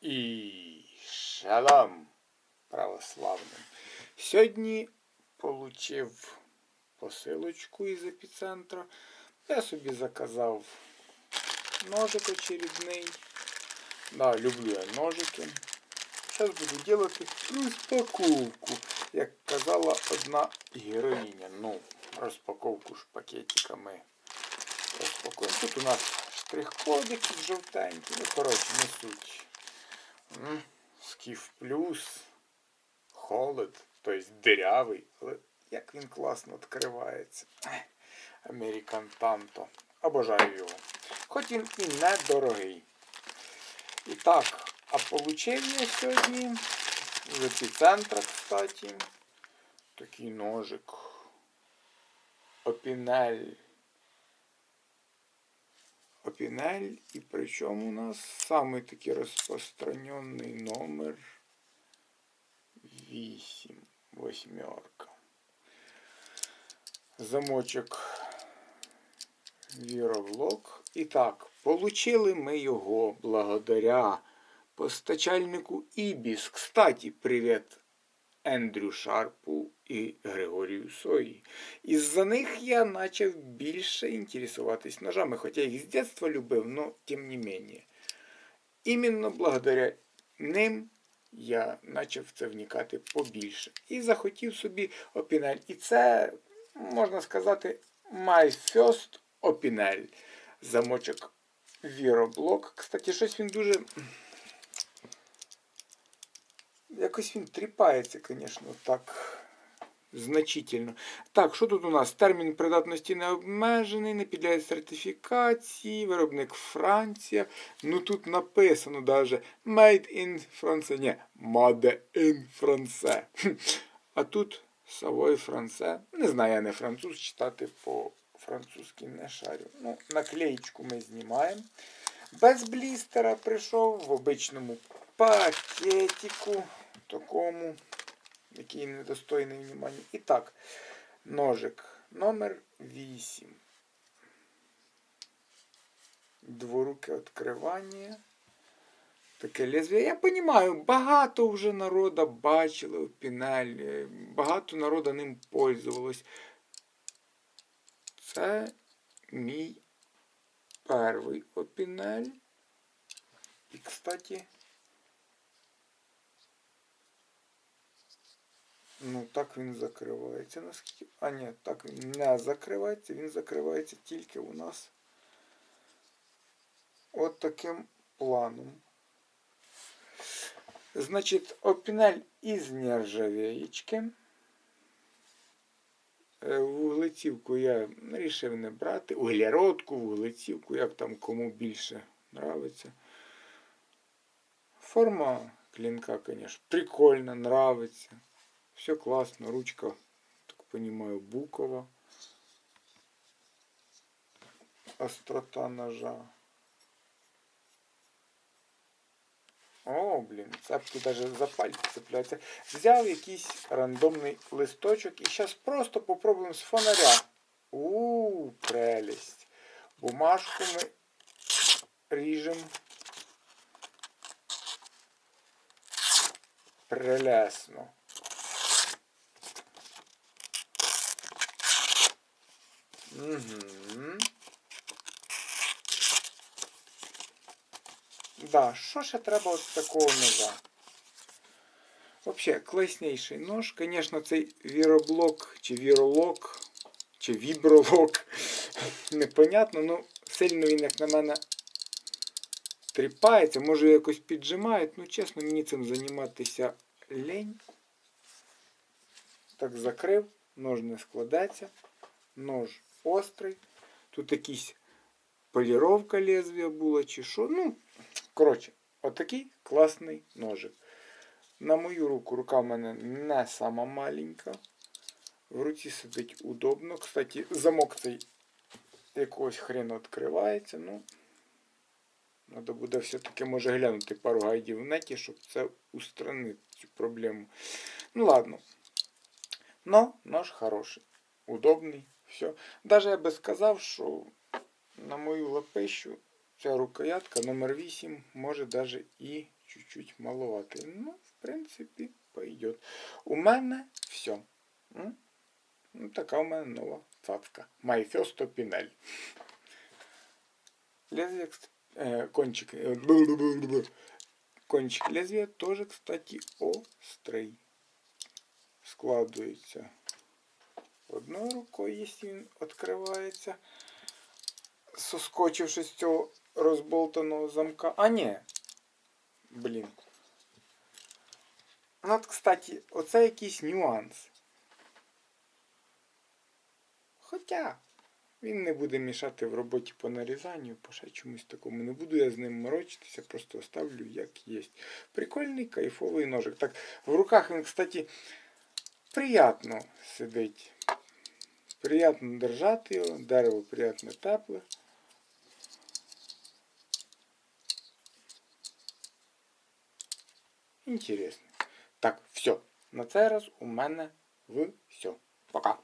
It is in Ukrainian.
І шалом православним. Сьогодні получив посилочку із епіцентра. Я собі заказав ножик очередний. Да, люблю я ножики. Зараз буду робити розпаковку, як казала одна героїня. Ну, розпаковку ж пакетиками розпакуємо. Тут у нас штрих-кодик жовтенький. Ну, коротше, не суть. Скіф плюс, холод, тобто дирявий, але як він класно відкривається. Американ Танто. Обожаю його. Хоч він і недорогий. І так, а получив я сьогодні з епіцентра, кстати, такий ножик. Опінель. Опінель, і причому у нас самий такий розпространений номер 8. Восьмерка. Замочок Віровлок. І так, получили ми його благодаря постачальнику Ібіс. Кстати, привіт Ендрю Шарпу і Григорію Сої. Із-за них я почав більше інтересуватись ножами, хоча їх з дитинства любив, но тим не менее. Іменно благодаря ним я почав це вникати побільше. І захотів собі опінель. І це, можна сказати, my first опінель. Замочок Віроблок. Кстати, щось він дуже. Якось він тріпається, звісно, так значительно. Так, що тут у нас? Термін придатності не обмежений, не підлягає сертифікації, виробник Франція. Ну тут написано даже Made in France. Ні, Made in France. А тут Savoy France. Не знаю, я не француз, читати по-французьки не шарю. Ну, наклеїчку ми знімаємо. Без блістера прийшов в обичному пакетику такому, який недостойний внимання. І так, ножик номер 8. Дворуке відкривання. Таке лезвие. Я розумію, багато вже народу бачили пінель, е, багато народу ним пользувалось. Це мій перший опінель. І, кстати, ну так він закривається. Наскільки... А ні, так він не закривається, він закривається тільки у нас от таким планом. Значить, опінель із нержавеєчки. Е, Вуглецівку я вирішив не брати. Углеродку, вуглецівку, як там кому більше нравиться. Форма клинка, конечно, прикольно, нравится. Все классно, ручка, так понимаю, букова. Острота ножа. О, блін, цепки навіть за пальці цепляються. Взяв якийсь рандомний листочок і зараз просто попробуємо з фонаря. У, прелість. Бумажку ми ріжемо. Прелесно. Угу. Да, що ще треба от такого ножа? Взагалі, класніший нож, звісно, цей віроблок, чи віролок, чи вібролок. Непонятно, ну сильно він, як на мене, тріпається, може якось піджимають. Ну, чесно, мені цим займатися лень. Так закрив, нож не складеться, нож острий. Тут якийсь поліровка лезвія була чи що. Ну, коротше, отакий класний ножик. На мою руку рука в мене не сама маленька. В руці сидить удобно. Кстати, замок цей якогось хрена відкривається. Ну, треба буде все-таки може глянути пару гайдів в неті, щоб це устранити цю проблему. Ну ладно. Но нож хороший, удобний, все. Даже я би сказав, що на мою лапищу ця рукоятка номер 8 може даже і чуть-чуть малувати. Ну, в принципі, пойдет. У мене все. Ну, така у мене нова цацка. First Pinel. Лезвие, э, кончик, э, бу-бу-бу-бу. кончик лезвия тоже, кстати, острий. Складується одною рукою, якщо він відкривається, соскочивши з цього розболтаного замка. А ні. Блін. Ну, от, кстати, оце якийсь нюанс. Хоча він не буде мішати в роботі по нарізанню, по ще чомусь такому. Не буду я з ним морочитися, просто оставлю як є. Прикольний кайфовий ножик. Так, в руках він, кстати, приятно сидить. Приятно держати його, дерево приятно тепле. Інтересно. Так, все. На цей раз у мене все. Пока.